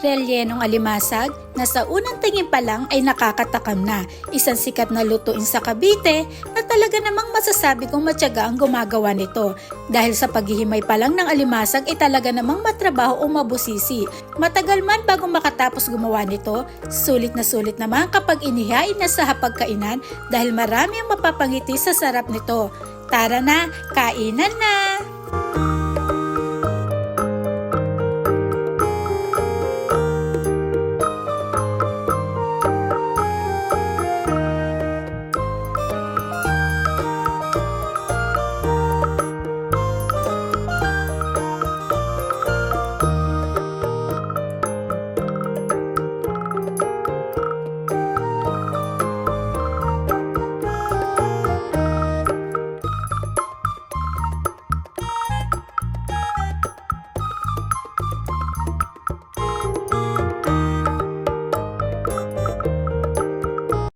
relyenong alimasag na sa unang tingin pa lang ay nakakatakam na. Isang sikat na lutuin sa Cavite na talaga namang masasabi kong matyaga ang gumagawa nito. Dahil sa paghihimay pa lang ng alimasag ay talaga namang matrabaho o mabusisi. Matagal man bago makatapos gumawa nito, sulit na sulit naman kapag inihain na sa hapagkainan dahil marami ang mapapangiti sa sarap nito. Tara na, kainan na!